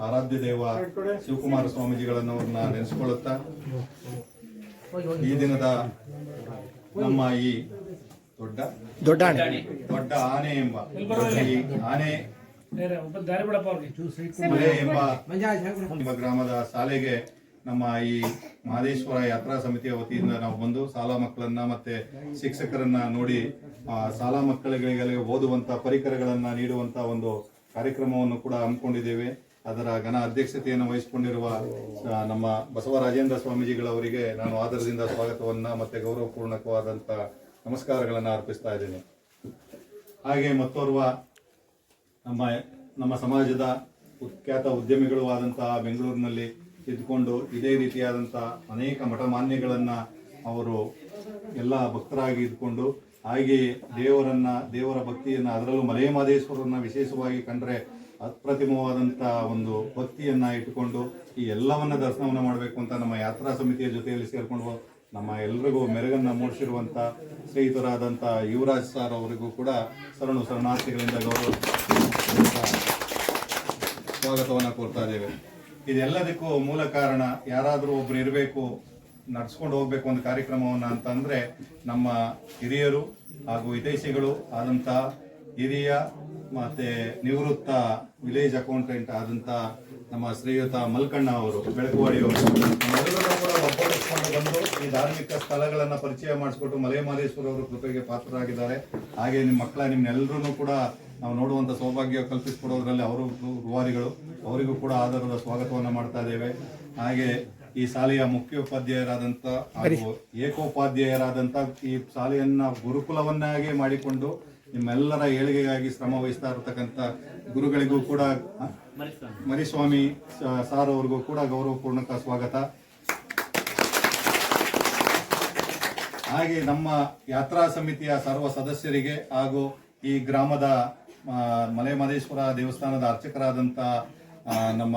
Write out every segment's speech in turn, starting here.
ಆರಾಧ್ಯ ದೇವ ಶಿವಕುಮಾರ ಸ್ವಾಮೀಜಿಗಳನ್ನು ಅವ್ರನ್ನ ನೆನೆಸ್ಕೊಳ್ಳುತ್ತಾ ಈ ದಿನದ ನಮ್ಮ ಈ ದೊಡ್ಡ ದೊಡ್ಡ ಆಣೆ ದೊಡ್ಡ ಆನೆ ಎಂಬ ಈ ಆನೆ ಎಂಬ ನಿಮ್ಮ ಗ್ರಾಮದ ಶಾಲೆಗೆ ನಮ್ಮ ಈ ಮಹದೇಶ್ವರ ಯಾತ್ರಾ ಸಮಿತಿಯ ವತಿಯಿಂದ ನಾವು ಬಂದು ಶಾಲಾ ಮಕ್ಕಳನ್ನ ಮತ್ತೆ ಶಿಕ್ಷಕರನ್ನ ನೋಡಿ ಆ ಶಾಲಾ ಮಕ್ಕಳಿಗೆ ಓದುವಂತ ಪರಿಕರಗಳನ್ನ ನೀಡುವಂತ ಒಂದು ಕಾರ್ಯಕ್ರಮವನ್ನು ಕೂಡ ಹಮ್ಮಿಕೊಂಡಿದ್ದೇವೆ. ಅದರ ಘನ ಅಧ್ಯಕ್ಷತೆಯನ್ನು ವಹಿಸಿಕೊಂಡಿರುವ ನಮ್ಮ ಬಸವರಾಜೇಂದ್ರ ಸ್ವಾಮೀಜಿಗಳವರಿಗೆ ನಾನು ಆದರದಿಂದ ಸ್ವಾಗತವನ್ನ ಮತ್ತೆ ಗೌರವಪೂರ್ಣಕವಾದಂತ ನಮಸ್ಕಾರಗಳನ್ನು ಅರ್ಪಿಸ್ತಾ ಇದ್ದೇನೆ. ಹಾಗೆ ಮತ್ತೋರ್ವ ನಮ್ಮ ನಮ್ಮ ಸಮಾಜದ ಖ್ಯಾತ ಉದ್ಯಮಿಗಳು ಆದಂತಹ ಬೆಂಗಳೂರಿನಲ್ಲಿ ಇದ್ದುಕೊಂಡು ಇದೇ ರೀತಿಯಾದಂತಹ ಅನೇಕ ಮಠಮಾನ್ಯಗಳನ್ನ ಅವರು ಎಲ್ಲ ಭಕ್ತರಾಗಿ ಇದ್ಕೊಂಡು ಹಾಗೆಯೇ ದೇವರನ್ನ, ದೇವರ ಭಕ್ತಿಯನ್ನ ಅದರಲ್ಲೂ ಮಲೆಯ ಮಹದೇಶ್ವರನ್ನ ವಿಶೇಷವಾಗಿ ಕಂಡ್ರೆ ಅಪ್ರತಿಮವಾದಂತ ಒಂದು ಭಕ್ತಿಯನ್ನ ಇಟ್ಟುಕೊಂಡು ಈ ಎಲ್ಲವನ್ನ ದರ್ಶನವನ್ನ ಮಾಡಬೇಕು ಅಂತ ನಮ್ಮ ಯಾತ್ರಾ ಸಮಿತಿಯ ಜೊತೆಯಲ್ಲಿ ಸೇರ್ಕೊಂಡು ನಮ್ಮ ಎಲ್ರಿಗೂ ಮೆರಗನ್ನ ಮೂಡಿಸಿರುವಂತ ಸ್ನೇಹಿತರಾದಂತ ಯುವರಾಜ್ ಸರ್ ಅವರಿಗೂ ಕೂಡ ಶರಣು ಶರಣಾರ್ಥಿಗಳಿಂದ ಗೌರವ ಸ್ವಾಗತವನ್ನ ಕೋರ್ತಾ ಇದ್ದೇವೆ. ಇದೆಲ್ಲದಕ್ಕೂ ಮೂಲ ಕಾರಣ ಯಾರಾದರೂ ಒಬ್ರು ಇರಬೇಕು, ನಡ್ಸ್ಕೊಂಡು ಹೋಗ್ಬೇಕು ಒಂದು ಕಾರ್ಯಕ್ರಮವನ್ನ ಅಂತಂದ್ರೆ ನಮ್ಮ ಹಿರಿಯರು ಹಾಗೂ ಹಿತೈಷಿಗಳು ಆದಂತ ಹಿರಿಯ ಮತ್ತೆ ನಿವೃತ್ತ ವಿಲೇಜ್ ಅಕೌಂಟೆಂಟ್ ಆದಂತ ನಮ್ಮ ಶ್ರೀಯುತ ಮಲ್ಕಣ್ಣ ಅವರು ಬೆಳಕುವಾಡಿಯವರು ಅವರು. ಬಂದು ಈ ಧಾರ್ಮಿಕ ಸ್ಥಳಗಳನ್ನ ಪರಿಚಯ ಮಾಡಿಸ್ಕೊಟ್ಟು ಮಲೆ ಅವರು ಕೃಪೆಗೆ ಪಾತ್ರರಾಗಿದ್ದಾರೆ. ಹಾಗೆ ನಿಮ್ಮ ಮಕ್ಕಳ ನಿಮ್ನೆಲ್ಲರೂ ಕೂಡ ನಾವು ನೋಡುವಂತ ಸೌಭಾಗ್ಯ ಕಲ್ಪಿಸಿಕೊಡೋದ್ರಲ್ಲಿ ಅವರು ರೂವಾರಿಗಳು ಅವರಿಗೂ ಕೂಡ ಆಧಾರದ ಸ್ವಾಗತವನ್ನ ಮಾಡ್ತಾ ಇದ್ದೇವೆ. ಹಾಗೆ ಈ ಶಾಲೆಯ ಮುಖ್ಯೋಪಾಧ್ಯಾಯರಾದಂತ ಹಾಗೂ ಏಕೋಪಾಧ್ಯಾಯರಾದಂತ ಈ ಶಾಲೆಯನ್ನ ಗುರುಕುಲವನ್ನಾಗಿ ಮಾಡಿಕೊಂಡು ನಿಮ್ಮೆಲ್ಲರ ಏಳಿಗೆಗಾಗಿ ಶ್ರಮ ವಹಿಸ್ತಾ ಇರತಕ್ಕಂಥ ಗುರುಗಳಿಗೂ ಕೂಡ ಮರಿಸ್ವಾಮಿ. ಸಾರ್ ಅವ್ರಿಗೂ ಕೂಡ ಗೌರವಪೂರ್ಣಕ ಸ್ವಾಗತ. ಹಾಗೆ ನಮ್ಮ ಯಾತ್ರಾ ಸಮಿತಿಯ ಸರ್ವ ಸದಸ್ಯರಿಗೆ ಹಾಗೂ ಈ ಗ್ರಾಮದ ಮಲೆ ಮಹದೇಶ್ವರ ದೇವಸ್ಥಾನದ ಅರ್ಚಕರಾದಂಥ ನಮ್ಮ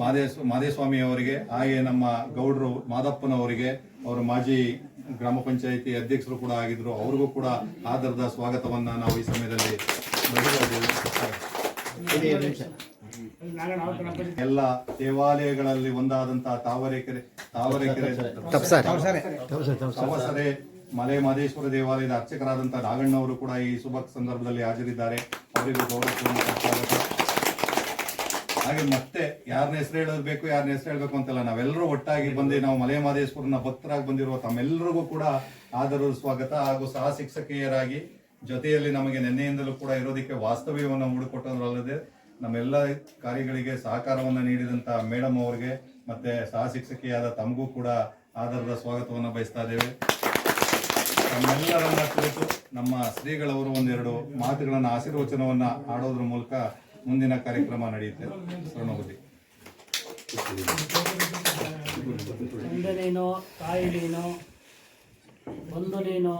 ಮಾದೇಶ್ ಮಾದೇಸ್ವಾಮಿ ಅವರಿಗೆ ಹಾಗೆ ನಮ್ಮ ಗೌಡರು ಮಾದಪ್ಪನವರಿಗೆ ಅವರು ಮಾಜಿ ಗ್ರಾಮ ಪಂಚಾಯಿತಿ ಅಧ್ಯಕ್ಷರು ಕೂಡ ಆಗಿದ್ರು ಅವ್ರಿಗೂ ಕೂಡ ಆಧಾರದ ಸ್ವಾಗತವನ್ನ ನಾವು ಈ ಸಮಯದಲ್ಲಿ. ಎಲ್ಲ ದೇವಾಲಯಗಳಲ್ಲಿ ಒಂದಾದಂತಹ ತಾವರೆಕೆರೆ ತಾವರೆಕೆರೆ ತಪಸರೆ. ಮಲೆ ಮಹದೇಶ್ವರ ದೇವಾಲಯದ ಅರ್ಚಕರಾದಂತಹ ನಾಗಣ್ಣವರು ಕೂಡ ಈ ಶುಭ ಸಂದರ್ಭದಲ್ಲಿ ಹಾಜರಿದ್ದಾರೆ. ಅವರಿಗೂ ಸ್ವಾಗತ. ಹಾಗೆ ಮತ್ತೆ ಯಾರನ್ನ ಹೆಸರು ಹೇಳಬೇಕು ಯಾರನ್ನ ಹೆಸರು ಹೇಳಬೇಕು ಅಂತಲ್ಲ ನಾವೆಲ್ಲರೂ ಒಟ್ಟಾಗಿ ಬಂದು ನಾವು ಮಲೆ ಮಹದೇಶ್ವರನ ಭಕ್ತರಾಗಿ ಬಂದಿರುವ ತಮ್ಮೆಲ್ಲರಿಗೂ ಕೂಡ ಆದರ ಸ್ವಾಗತ. ಹಾಗೂ ಸಹ ಶಿಕ್ಷಕಿಯರಾಗಿ ಜೊತೆಯಲ್ಲಿ ನಮಗೆ ನಿನ್ನೆಯಿಂದಲೂ ಕೂಡ ಇರೋದಕ್ಕೆ ವಾಸ್ತವ್ಯವನ್ನು ಹುಡುಕೊಟ್ಟದ್ರಲ್ಲದೆ ನಮ್ಮೆಲ್ಲ ಕಾರ್ಯಗಳಿಗೆ ಸಹಕಾರವನ್ನು ನೀಡಿದಂತ ಮೇಡಮ್ ಅವರಿಗೆ ಮತ್ತೆ ಸಹ ಶಿಕ್ಷಕಿಯಾದ ತಮಗೂ ಕೂಡ ಆಧಾರದ ಸ್ವಾಗತವನ್ನು ಬಯಸ್ತಾ ಇದ್ದೇವೆ. ನಮ್ಮೆಲ್ಲರನ್ನ ಕುರಿತು ನಮ್ಮ ಶ್ರೀಗಳವರು ಒಂದೆರಡು ಮಾತುಗಳನ್ನು, ಆಶೀರ್ವಚನವನ್ನು ಆಡೋದ್ರ ಮೂಲಕ ಮುಂದಿನ ಕಾರ್ಯಕ್ರಮ ನಡೆಯುತ್ತೆ. ಸ್ವರ್ಣಬುದ್ಧಿ ತಂದೆ ನೀನು ತಾಯಿ ನೀನು ಬಂಧು ನೀನು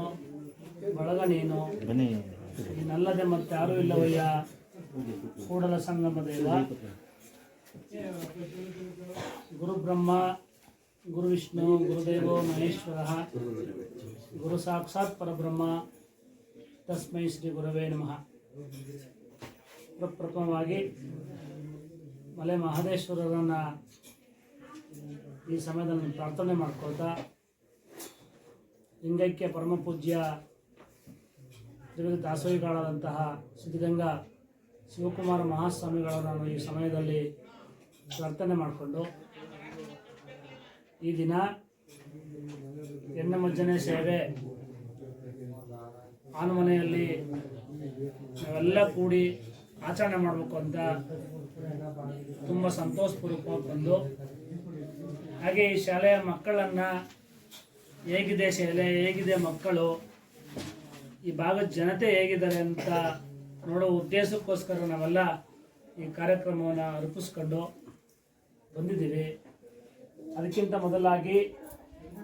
ಬಳಗ ನೀನು ನೀನಲ್ಲದೆ ಮತ್ತೆ ಯಾರೂ ಇಲ್ಲವಯ್ಯ? ಕೂಡಲ ಸಂಗಮದ ದೇವ ಗುರು ಬ್ರಹ್ಮ ಗುರು ವಿಷ್ಣು ಗುರುದೇವೋ ಮಹೇಶ್ವರ ಗುರು ಸಾಕ್ಷಾತ್ ಪರಬ್ರಹ್ಮ. ತಸ್ಮೈ ಶ್ರೀ ಗುರವೇ ನಮಃ. ಪ್ರಪ್ರಥಮವಾಗಿ ಮಲೆ ಮಹದೇಶ್ವರರನ್ನ ಈ ಸಮಯದಲ್ಲಿ ಪ್ರಾರ್ಥನೆ ಮಾಡ್ಕೊಳ್ತಾ, ಲಿಂಗೈಕ್ಯ ಪರಮ ಪೂಜ್ಯ ತ್ರಿವಿಧ ದಾಸೋಹಿಗಳಾದಂತಹ ಸಿದ್ಧಗಂಗಾ ಶಿವಕುಮಾರ ಮಹಾಸ್ವಾಮಿಗಳನ್ನು ಈ ಸಮಯದಲ್ಲಿ ಪ್ರಾರ್ಥನೆ ಮಾಡಿಕೊಂಡು, ಈ ದಿನ ಹೆಣ್ಣು ಸೇವೆ ಸೇವೆ ಆನಮನೆಯಲ್ಲಿ ನಾವೆಲ್ಲ ಕೂಡಿ ಆಚರಣೆ ಮಾಡಬೇಕು ಅಂತ ತುಂಬ ಸಂತೋಷಪೂರ್ವಕವಾಗಿ ಬಂದು, ಹಾಗೆ ಈ ಶಾಲೆಯ ಮಕ್ಕಳನ್ನ ಹೇಗಿದೆ ಶಾಲೆ, ಹೇಗಿದೆ ಮಕ್ಕಳು, ಈ ಭಾಗದ ಜನತೆ ಹೇಗಿದ್ದಾರೆ ಅಂತ ನೋಡೋ ಉದ್ದೇಶಕ್ಕೋಸ್ಕರ ನಾವೆಲ್ಲ ಈ ಕಾರ್ಯಕ್ರಮವನ್ನು ರೂಪಿಸ್ಕೊಂಡು ಬಂದಿದ್ದೀವಿ. ಅದಕ್ಕಿಂತ ಮೊದಲಾಗಿ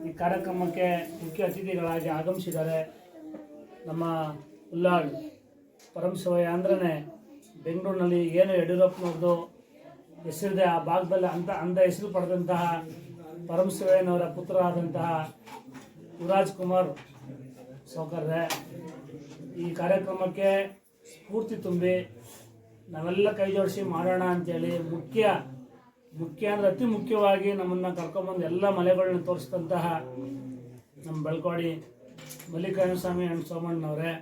ಈ ಕಾರ್ಯಕ್ರಮಕ್ಕೆ ಮುಖ್ಯ ಅತಿಥಿಗಳಾಗಿ ಆಗಮಿಸಿದ್ದಾರೆ ನಮ್ಮ ಉಲ್ಲಾಳ್ ಪರಮಶಿವಯ್ಯ ಅಂದ್ರೆ ಬೆಂಗಳೂರಿನಲ್ಲಿ ಏನು ಯಡಿಯೂರಪ್ಪನವ್ರದ್ದು ಹೆಸರಿದೆ, ಆ ಭಾಗದಲ್ಲಿ ಅಂತ, ಅಂದ ಹೆಸರು ಪಡೆದಂತಹ ಪರಮಶಿವಯ್ಯನವರ ಪುತ್ರರಾದಂತಹ ಯುವರಾಜ್ ಕುಮಾರ್ ಸೌಕರ್ಯ, ಈ ಕಾರ್ಯಕ್ರಮಕ್ಕೆ ಸ್ಫೂರ್ತಿ ತುಂಬಿ ನಾವೆಲ್ಲ ಕೈ ಜೋಡಿಸಿ ಮಾಡೋಣ ಅಂತೇಳಿ ಮುಖ್ಯ ಮುಖ್ಯ ಅಂದರೆ ಅತಿ ಮುಖ್ಯವಾಗಿ ನಮ್ಮನ್ನು ಕರ್ಕೊಂಬಂದು ಎಲ್ಲ ಮಲೆಗಳನ್ನ ತೋರಿಸಿದಂತಹ ನಮ್ಮ ಬೆಳ್ಕೋಡಿ ಮಲ್ಲಿಕಾರ್ಜುನ ಸ್ವಾಮಿ ಅಂಡ್ ಸೋಮಣ್ಣನವರೇ,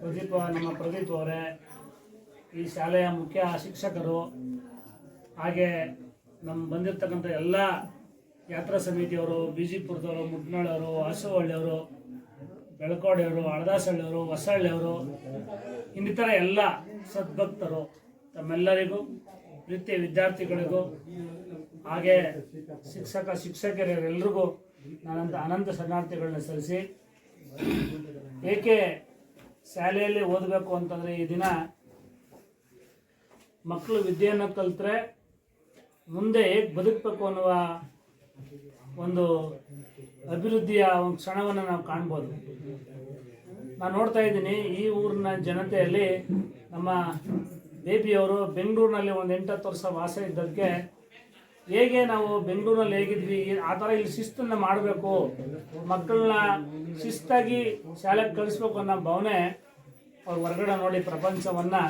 ಪ್ರದೀಪ, ನಮ್ಮ ಪ್ರದೀಪ್ ಅವರೇ ಈ ಶಾಲೆಯ ಮುಖ್ಯ ಶಿಕ್ಷಕರು, ಹಾಗೆ ನಮ್ಮ ಬಂದಿರತಕ್ಕಂಥ ಎಲ್ಲ ಯಾತ್ರಾ ಸಮಿತಿಯವರು, ಬಿಜಿಪುರದವರು ಮುಟ್ನಾಳವರು ಹಸುವಳ್ಳಿಯವರು ಬೆಳಕೋಡೆಯವರು ಹಳದಾಸಳ್ಳಿಯವರು ಹೊಸಳ್ಳಿಯವರು, ಇನ್ನಿತರ ಎಲ್ಲ ಸದ್ಭಕ್ತರು, ತಮ್ಮೆಲ್ಲರಿಗೂ ಪ್ರೀತಿಯ ವಿದ್ಯಾರ್ಥಿಗಳಿಗೂ, ಹಾಗೆ ಶಿಕ್ಷಕ ಶಿಕ್ಷಕರೆಲ್ಲರಿಗೂ ನಾನಂತ ಅನಂತ ಶರಣಾರ್ಥಿಗಳನ್ನ ಸಲ್ಲಿಸಿ, ಏಕೆ ಶಾಲೆಯಲ್ಲಿ ಓದಬೇಕು ಅಂತಂದರೆ ಈ ದಿನ ಮಕ್ಕಳು ವಿದ್ಯೆಯನ್ನು ಕಲಿತ್ರೆ ಮುಂದೆ ಹೇಗೆ ಬದುಕಬೇಕು ಅನ್ನುವ ಒಂದು ಅಭಿವೃದ್ಧಿಯ ಒಂದು ಕ್ಷಣವನ್ನು ನಾವು ಕಾಣ್ಬೋದು. ನಾನು ನೋಡ್ತಾ ಇದ್ದೀನಿ, ಈ ಊರಿನ ಜನತೆಯಲ್ಲಿ ನಮ್ಮ ಬೇಬಿಯವರು ಬೆಂಗಳೂರಿನಲ್ಲಿ ಒಂದು ಎಂಟತ್ತು ವರ್ಷ ವಾಸ ಇದ್ದಕ್ಕೆ ಹೇಗೆ ನಾವು ಬೆಂಗಳೂರಿನಲ್ಲಿ ಹೇಗಿದ್ವಿ, ಆ ಥರ ಇಲ್ಲಿ ಶಿಸ್ತನ್ನು ಮಾಡಬೇಕು, ಮಕ್ಕಳನ್ನ ಶಿಸ್ತಾಗಿ ಶಾಲೆಗೆ ಕಳಿಸ್ಬೇಕು ಅನ್ನೋ ಭಾವನೆ ಅವ್ರು ಹೊರಗಡೆ ನೋಡಿ ಪ್ರಪಂಚವನ್ನು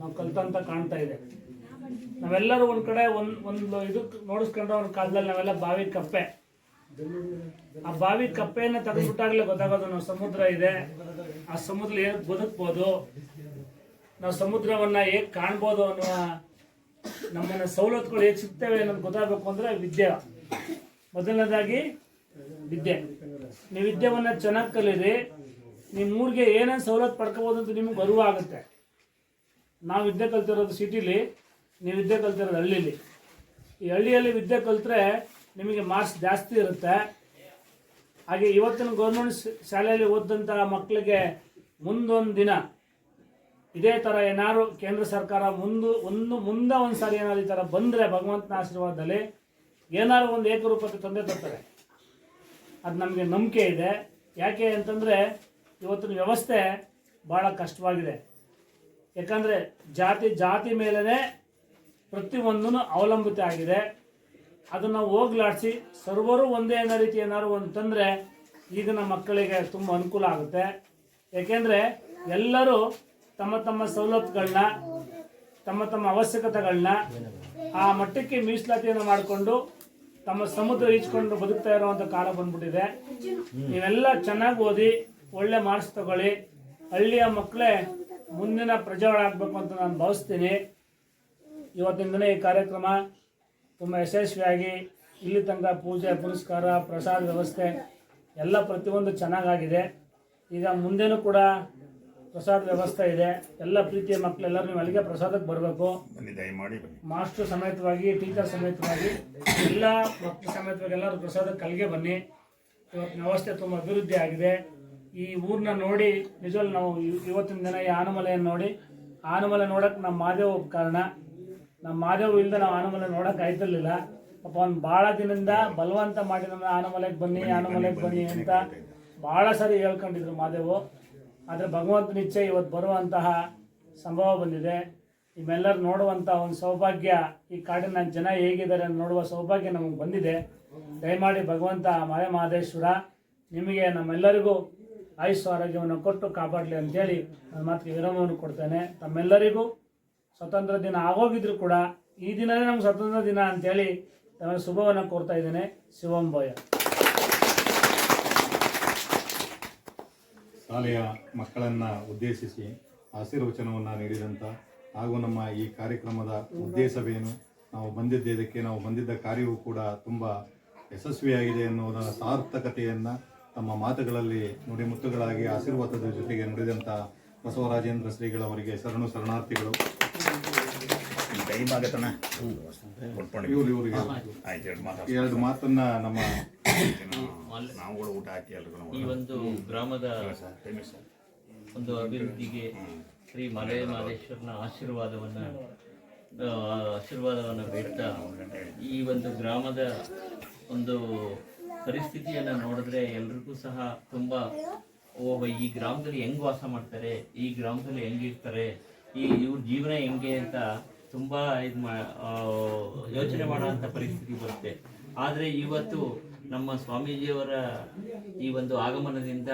ನಾವು ಕಲ್ತಂತ ಕಾಣ್ತಾ ಇದೆ. ನಾವೆಲ್ಲರೂ ಒಂದು ಕಡೆ ಒಂದು ಒಂದು ಇದು ನೋಡಿಸ್ಕೊಂಡ್ರೆ ಒಂದು ಕಾಲದಲ್ಲಿ ನಾವೆಲ್ಲ ಬಾವಿ ಕಪ್ಪೆ. ಆ ಬಾವಿ ಕಪ್ಪೆಯನ್ನ ತೆಗೆದ್ಬಿಟ್ಟಾಗಲೇ ಗೊತ್ತಾಗೋದು ನಾವು ಸಮುದ್ರ ಇದೆ. ಆ ಸಮುದ್ರ ಹೇಗೆ ಬದುಕ್ಬೋದು? ನಾವು ಸಮುದ್ರವನ್ನ ಹೇಗೆ ಕಾಣ್ಬೋದು ಅನ್ನುವ ನಮ್ಮನ್ನ ಸವಲತ್ತುಗಳು ಹೇಗೆ ಸಿಗ್ತೇವೆ ಅನ್ನೋದು ಗೊತ್ತಾಗಬೇಕು ಅಂದ್ರೆ ವಿದ್ಯೆ. ಮೊದಲನೇದಾಗಿ ವಿದ್ಯೆ. ನೀವು ವಿದ್ಯೆವನ್ನ ಚೆನ್ನಾಗಿ ಕಲೀರಿ. ನಿಮ್ಮ ಊರಿಗೆ ಏನೇನು ಸವಲತ್ತು ಪಡ್ಕೋಬೋದು ಅಂತ ನಿಮ್ಗೆ ಗರ್ವ ಆಗುತ್ತೆ. ನಾವು ವಿದ್ಯೆ ಕಲ್ತಿರೋದು ಸಿಟಿಲಿ, ನೀವು ವಿದ್ಯೆ ಕಲ್ತಿರೋದು ಹಳ್ಳಿಲಿ. ಈ ಹಳ್ಳಿಯಲ್ಲಿ ವಿದ್ಯೆ ಕಲಿತ್ರೆ ನಿಮಗೆ ಮಾರ್ಕ್ಸ್ ಜಾಸ್ತಿ ಇರುತ್ತೆ. ಹಾಗೆ ಇವತ್ತಿನ ಗೌರ್ಮೆಂಟ್ ಶಾಲೆಯಲ್ಲಿ ಓದಿದಂಥ ಮಕ್ಕಳಿಗೆ ಮುಂದೊಂದು ದಿನ, ಇದೇ ಥರ ಏನಾದ್ರು ಕೇಂದ್ರ ಸರ್ಕಾರ ಮುಂದೆ, ಒಂದು ಮುಂದೆ ಒಂದು ಸಾರಿ ಏನಾದ್ರು ಈ ಥರ ಬಂದರೆ ಭಗವಂತನ ಆಶೀರ್ವಾದದಲ್ಲಿ ಏನಾದ್ರು ಒಂದು ಏಕರೂಪತೆ ತಂದೆ ತರ್ತಾರೆ. ಅದು ನಮಗೆ ನಂಬಿಕೆ ಇದೆ. ಯಾಕೆ ಅಂತಂದರೆ ಇವತ್ತಿನ ವ್ಯವಸ್ಥೆ ಭಾಳ ಕಷ್ಟವಾಗಿದೆ. ಯಾಕಂದರೆ ಜಾತಿ ಜಾತಿ ಮೇಲೇ ಪ್ರತಿಯೊಂದೂ ಅವಲಂಬಿತ ಆಗಿದೆ. ಅದನ್ನು ಹೋಗ್ಲಾಡಿಸಿ ಸರ್ವರು ಒಂದೇ ಅನ್ನೋ ರೀತಿ ಏನಾದ್ರು ಒಂದು ತಂದರೆ ಈಗಿನ ಮಕ್ಕಳಿಗೆ ತುಂಬ ಅನುಕೂಲ ಆಗುತ್ತೆ. ಏಕೆಂದರೆ ಎಲ್ಲರೂ ತಮ್ಮ ತಮ್ಮ ಸವಲತ್ತುಗಳನ್ನ ತಮ್ಮ ತಮ್ಮ ಅವಶ್ಯಕತೆಗಳನ್ನ ಆ ಮಟ್ಟಕ್ಕೆ ಮೀಸಲಾತಿಯನ್ನು ಮಾಡಿಕೊಂಡು ತಮ್ಮ ಸಮುದ್ರ ಈಚ್ಕೊಂಡು ಬದುಕ್ತಾ ಇರುವಂಥ ಕಾಲ ಬಂದ್ಬಿಟ್ಟಿದೆ. ನೀವೆಲ್ಲ ಚೆನ್ನಾಗಿ ಓದಿ, ಒಳ್ಳೆ ಮಾರ್ಕ್ಸ್ ತಗೊಳ್ಳಿ. ಹಳ್ಳಿಯ ಮಕ್ಕಳೇ ಮುಂದಿನ ಪ್ರಜೆಗಳಾಗಬೇಕು ಅಂತ ನಾನು ಭಾವಿಸ್ತೀನಿ. ಇವತ್ತಿನ ದಿನ ಈ ಕಾರ್ಯಕ್ರಮ ತುಂಬ ಯಶಸ್ವಿಯಾಗಿ ಇಲ್ಲಿ ತನಕ ಪೂಜೆ ಪುರಸ್ಕಾರ ಪ್ರಸಾದ ವ್ಯವಸ್ಥೆ ಎಲ್ಲ ಪ್ರತಿಯೊಂದು ಚೆನ್ನಾಗಾಗಿದೆ. ಈಗ ಮುಂದೆನೂ ಕೂಡ ಪ್ರಸಾದ ವ್ಯವಸ್ಥೆ ಇದೆ. ಎಲ್ಲ ಪ್ರೀತಿಯ ಮಕ್ಕಳೆಲ್ಲರೂ ನೀವು ಅಲ್ಲಿಗೆ ಪ್ರಸಾದಕ್ಕೆ ಬರಬೇಕು. ಮಾಸ್ಟರ್ ಸಮೇತವಾಗಿ ಟೀಚರ್ ಸಮೇತವಾಗಿ ಎಲ್ಲ ಮಕ್ಕಳು ಸಮೇತವಾಗಿ ಎಲ್ಲರೂ ಪ್ರಸಾದಕ್ಕೆ ಅಲ್ಲಿಗೆ ಬನ್ನಿ. ಇವತ್ತಿನ ವ್ಯವಸ್ಥೆ ತುಂಬ ಅಭಿವೃದ್ಧಿ ಆಗಿದೆ ಈ ಊರನ್ನ ನೋಡಿ ನಿಜವಲ್ಲಿ ನಾವು ಇವ್- ಇವತ್ತಿನ ದಿನ ಈ ಆನಮಲೆಯನ್ನು ನೋಡಿ ಆನಮಲೆ ನೋಡಕ್ಕೆ ನಮ್ಮ ಮಾದೇವ್ ಕಾರಣ. ನಮ್ಮ ಮಾದೇವ್ ಇಲ್ಲದೆ ನಾವು ಆನಮಲೆ ನೋಡಕ್ಕೆ ಆಯ್ತಿರ್ಲಿಲ್ಲ. ಪಾಪ ಅವ್ನು ಭಾಳ ದಿನದಿಂದ ಬಲವಂತ ಮಾಡಿ ನಮ್ಮ ಆನಮಲೆಗೆ ಬನ್ನಿ ಆನಮಲೆಗೆ ಬನ್ನಿ ಅಂತ ಭಾಳ ಸಾರಿ ಹೇಳ್ಕೊಂಡಿದ್ರು ಮಾದೇವು. ಆದರೆ ಭಗವಂತನ ಇಚ್ಛೆ ಇವತ್ತು ಬರುವಂತಹ ಸಂಭವ ಬಂದಿದೆ. ನಿಮ್ಮೆಲ್ಲರೂ ನೋಡುವಂಥ ಒಂದು ಸೌಭಾಗ್ಯ ಈ ಕಾಡಿನ ಜನ ಹೇಗಿದ್ದಾರೆ ನೋಡುವ ಸೌಭಾಗ್ಯ ನಮಗೆ ಬಂದಿದೆ. ದಯಮಾಡಿ ಭಗವಂತ ಮಲೆ ಮಹದೇಶ್ವರ ನಿಮಗೆ ನಮ್ಮೆಲ್ಲರಿಗೂ ಆಯುಷ್ಯ ಆರೋಗ್ಯವನ್ನು ಕೊಟ್ಟು ಕಾಪಾಡಲಿ ಅಂತೇಳಿ ನನ್ನ ಮಾತಿಗೆ ವಿರಾಮವನ್ನು ಕೊಡ್ತೇನೆ. ತಮ್ಮೆಲ್ಲರಿಗೂ ಸ್ವತಂತ್ರ ದಿನ ಆಗೋಗಿದ್ರು ಕೂಡ ಈ ದಿನವೇ ನಮ್ಗೆ ಸ್ವತಂತ್ರ ದಿನ ಅಂತೇಳಿ ತಮಗೆ ಶುಭವನ್ನು ಕೋರ್ತಾ ಇದ್ದೇನೆ. ಶಿವಂ ಭಯ. ಶಾಲೆಯ ಮಕ್ಕಳನ್ನ ಉದ್ದೇಶಿಸಿ ಆಶೀರ್ವಚನವನ್ನು ನೀಡಿದಂಥ ಹಾಗೂ ನಮ್ಮ ಈ ಕಾರ್ಯಕ್ರಮದ ಉದ್ದೇಶವೇನು? ನಾವು ಬಂದಿದ್ದೇದಕ್ಕೆ ನಾವು ಬಂದಿದ್ದ ಕಾರ್ಯವೂ ಕೂಡ ತುಂಬ ಯಶಸ್ವಿಯಾಗಿದೆ ಎನ್ನುವುದರ ಸಾರ್ಥಕತೆಯನ್ನು ತಮ್ಮ ಮಾತುಗಳಲ್ಲಿ ನುಡಿಮುತ್ತುಗಳಾಗಿ ಆಶೀರ್ವಾದದ ಜೊತೆಗೆ ನುಡಿದಂಥ ಬಸವರಾಜೇಂದ್ರ ಶ್ರೀಗಳವರಿಗೆ ಶರಣು ಶರಣಾರ್ಥಿಗಳು. ಇವರು ಇವರಿಗೆ ಎರಡು ಮಾತನ್ನ ನಮ್ಮ ಊಟ ಹಾಕಿ ಈ ಒಂದು ಗ್ರಾಮದ ಸರ್ ಟೈಮ್ ಸರ್. ಒಂದು ಅಭಿವೃದ್ಧಿಗೆ ಶ್ರೀ ಮಲೆ ಮಹದೇಶ್ವರನ ಆಶೀರ್ವಾದವನ್ನ ಆಶೀರ್ವಾದವನ್ನು ಆಶೀರ್ವಾದವನ್ನ ಬೇಡ್ತಾ ಈ ಒಂದು ಗ್ರಾಮದ ಒಂದು ಪರಿಸ್ಥಿತಿಯನ್ನ ನೋಡಿದ್ರೆ ಎಲ್ರಿಗೂ ಸಹ ತುಂಬಾ ಓ ಈ ಗ್ರಾಮದಲ್ಲಿ ಹೆಂಗ್ ವಾಸ ಮಾಡ್ತಾರೆ, ಈ ಗ್ರಾಮದಲ್ಲಿ ಹೆಂಗಿರ್ತಾರೆ ಈ ಇವ್ರ ಜೀವನ ಹೆಂಗೆ ಅಂತ ತುಂಬಾ ಇದು ಯೋಚನೆ ಮಾಡುವಂತ ಪರಿಸ್ಥಿತಿ ಬರುತ್ತೆ. ಆದ್ರೆ ಇವತ್ತು ನಮ್ಮ ಸ್ವಾಮೀಜಿಯವರ ಈ ಒಂದು ಆಗಮನದಿಂದ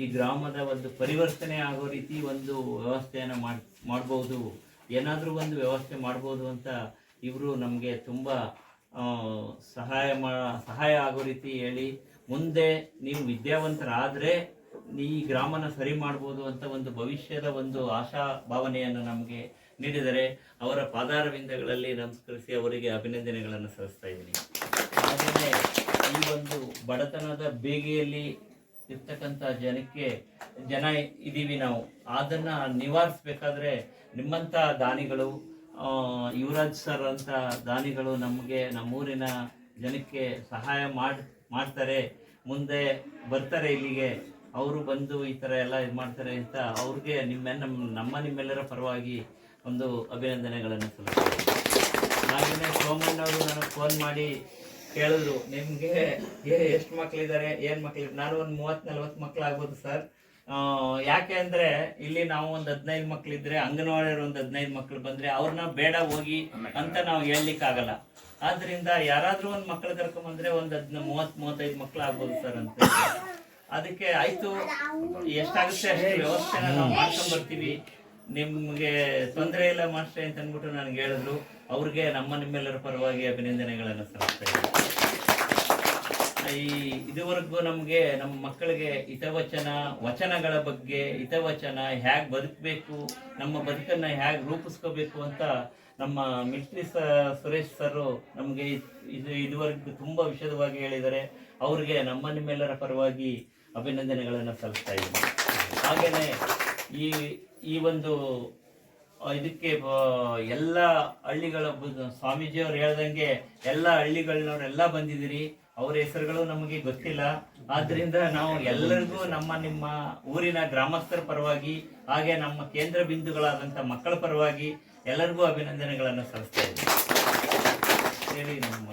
ಈ ಗ್ರಾಮದ ಒಂದು ಪರಿವರ್ತನೆ ಆಗೋ ರೀತಿ ಒಂದು ವ್ಯವಸ್ಥೆಯನ್ನು ಮಾಡ್, ಮಾಡ್ಬೋದು, ಏನಾದರೂ ಒಂದು ವ್ಯವಸ್ಥೆ ಮಾಡ್ಬೋದು ಅಂತ ಇವರು ನಮಗೆ ತುಂಬ ಸಹಾಯ ಮಾ, ಸಹಾಯ ಆಗೋ ರೀತಿ ಹೇಳಿ, ಮುಂದೆ ನೀವು ವಿದ್ಯಾವಂತರಾದರೆ ಈ ಗ್ರಾಮನ ಸರಿ ಮಾಡ್ಬೋದು ಅಂತ ಒಂದು ಭವಿಷ್ಯದ ಒಂದು ಆಶಾ ಭಾವನೆಯನ್ನು ನಮಗೆ ನೀಡಿದರೆ ಅವರ ಪಾದಾರವಿಂದಗಳಲ್ಲಿ ನಮಸ್ಕರಿಸಿ ಅವರಿಗೆ ಅಭಿನಂದನೆಗಳನ್ನು ಸಲ್ಲಿಸ್ತಾ ಇದ್ದೀನಿ. ಹಾಗೆಯೇ ಈ ಒಂದು ಬಡತನದ ಬೇಗೆಯಲ್ಲಿ ಇರ್ತಕ್ಕಂಥ ಜನಕ್ಕೆ ಜನ ಇದ್ದೀವಿ ನಾವು. ಅದನ್ನ ನಿವಾರಿಸ್ಬೇಕಾದ್ರೆ ನಿಮ್ಮಂಥ ದಾನಿಗಳು ಯುವರಾಜ್ ಸರ್ ಅಂತ ದಾನಿಗಳು ನಮಗೆ ನಮ್ಮೂರಿನ ಜನಕ್ಕೆ ಸಹಾಯ ಮಾಡ್, ಮಾಡ್ತಾರೆ, ಮುಂದೆ ಬರ್ತಾರೆ ಇಲ್ಲಿಗೆ. ಅವರು ಬಂದು ಈ ಥರ ಎಲ್ಲ ಇದು ಮಾಡ್ತಾರೆ ಅಂತ ಅವ್ರಿಗೆ ನಿಮ್ಮ ನಮ್ಮ ನಮ್ಮ ನಿಮ್ಮೆಲ್ಲರ ಪರವಾಗಿ ಒಂದು ಅಭಿನಂದನೆಗಳನ್ನು ಸಲ್ಲಿಸ್ತಾರೆ ಹಾಗೆಯೇ ಸೋಮಣ್ಣವರು ನನಗೆ ಫೋನ್ ಮಾಡಿ ಕೇಳಿದ್ರು, ನಿಮಗೆ ಎಷ್ಟು ಮಕ್ಕಳಿದ್ದಾರೆ ಏನು ಮಕ್ಕಳು ನಾನು ಒಂದು ಮೂವತ್ತು ನಲ್ವತ್ತು ಮಕ್ಕಳಾಗ್ಬೋದು ಸರ್. ಯಾಕೆ ಅಂದ್ರೆ ಇಲ್ಲಿ ನಾವು ಒಂದ್ ಹದಿನೈದು ಮಕ್ಳಿದ್ರೆ ಅಂಗನವಾಡಿ ಒಂದ್ ಹದಿನೈದು ಮಕ್ಳು ಬಂದ್ರೆ ಅವ್ರನ್ನ ಬೇಡ ಹೋಗಿ ಅಂತ ನಾವು ಹೇಳ್ಲಿಕ್ಕಾಗಲ್ಲ. ಆದ್ರಿಂದ ಯಾರಾದ್ರೂ ಒಂದ್ ಮಕ್ಳು ಕರ್ಕೊಂಬಂದ್ರೆ ಒಂದ್ ಹದಿನ ಮೂವತ್ ಮೂವತ್ತೈದು ಮಕ್ಳು ಆಗ್ಬೋದು ಸರ್ ಅಂತ ಅದಕ್ಕೆ ಆಯ್ತು. ಎಷ್ಟಾಗುತ್ತೆ ಅಷ್ಟು ವ್ಯವಸ್ಥೆ ನಾವು ಮಾಡ್ಕೊಂಡ್ ಬರ್ತೀವಿ. ನಿಮ್ಗೆ ತೊಂದರೆ ಇಲ್ಲ ಮಾಸ್ಟ್ರೆ ಅಂತ ಅಂದ್ಬಿಟ್ಟು ನನ್ಗೆ ಹೇಳಿದ್ರು. ಅವ್ರಿಗೆ ನಮ್ಮ ನಿಮ್ಮೆಲ್ಲರ ಪರವಾಗಿ ಅಭಿನಂದನೆಗಳನ್ನು ಸಲ್ಲಿಸ್ತಾ. ಈ ಇದುವರೆಗೂ ನಮಗೆ ನಮ್ಮ ಮಕ್ಕಳಿಗೆ ಹಿತವಚನ, ವಚನಗಳ ಬಗ್ಗೆ ಹಿತವಚನ ಹೇಗ್ ಬದುಕಬೇಕು, ನಮ್ಮ ಬದುಕನ್ನು ಹೇಗ್ ರೂಪಿಸ್ಕೋಬೇಕು ಅಂತ ನಮ್ಮ ಮಿಲ್ಟ್ರಿ ಸ, ಸುರೇಶ್ ಸರ್ ನಮಗೆ ಇದು ಇದುವರೆಗೂ ತುಂಬಾ ವಿಷದವಾಗಿ ಹೇಳಿದ್ದಾರೆ. ಅವ್ರಿಗೆ ನಮ್ಮ ನಿಮ್ಮೆಲ್ಲರ ಪರವಾಗಿ ಅಭಿನಂದನೆಗಳನ್ನು ಸಲ್ಲಿಸ್ತಾ ಇದ್ದೀನಿ. ಹಾಗೆಯೇ ಈ ಈ ಒಂದು, ಇದಕ್ಕೆ ಎಲ್ಲ ಹಳ್ಳಿಗಳ ಸ್ವಾಮೀಜಿಯವ್ರು ಹೇಳ್ದಂಗೆ ಎಲ್ಲ ಹಳ್ಳಿಗಳನ್ನವರೆಲ್ಲ ಬಂದಿದ್ದೀರಿ. ಅವ್ರ ಹೆಸರುಗಳು ನಮಗೆ ಗೊತ್ತಿಲ್ಲ. ಆದ್ರಿಂದ ನಾವು ಎಲ್ಲರಿಗೂ ನಮ್ಮ ನಿಮ್ಮ ಊರಿನ ಗ್ರಾಮಸ್ಥರ ಪರವಾಗಿ ಹಾಗೆ ನಮ್ಮ ಕೇಂದ್ರ ಬಿಂದುಗಳಾದಂಥ ಮಕ್ಕಳ ಪರವಾಗಿ ಎಲ್ಲರಿಗೂ ಅಭಿನಂದನೆಗಳನ್ನು ಸಲ್ಲಿಸ್ತೇವೆ ಇದ್ದೀನಿ. ಹೇಳಿ ನಮ್ಮ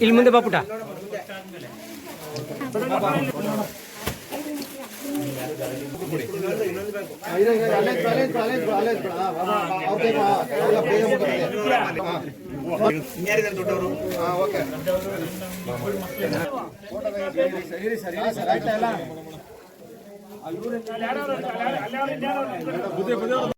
ಇಲ್ಲಿ ಮುಂದೆ ಬಾಪುಟ ಅಲ್ಲಿ